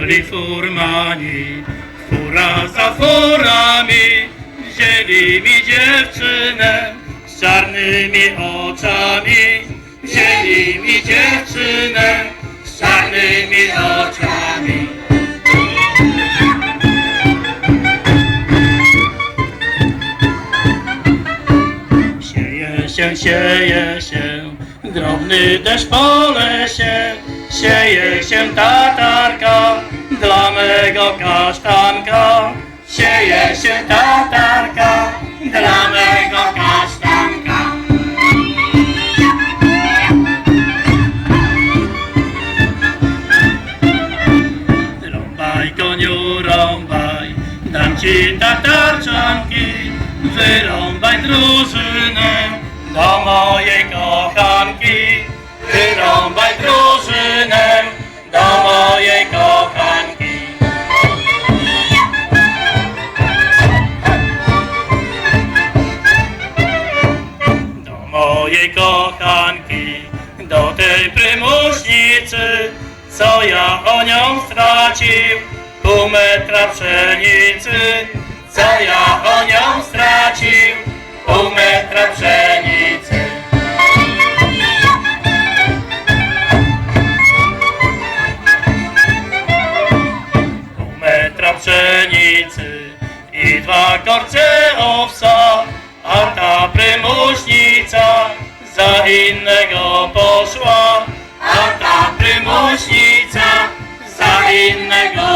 byli furmani, fura za furami, wzięli mi dziewczynę z czarnymi oczami, wzięli mi dziewczynę z czarnymi oczami. Sieje się, sieje się, drobny deszcz po lesie, sieje się tatarka mego kasztanka. Sieje się tatarka dla mego kasztanka. Rąbaj koniu, rąbaj, dam ci tatarczanki, wyrąbaj drużynę do mojej kochanki. Mojej kochanki, do tej prymuśnicy, co ja o nią stracił, pół metra pszenicy, co ja o nią stracił, pół metra pszenicy. Pół metra pszenicy i dwa korce owsa, a ta prymuśnica za innego poszła, a ta prymuśnica za innego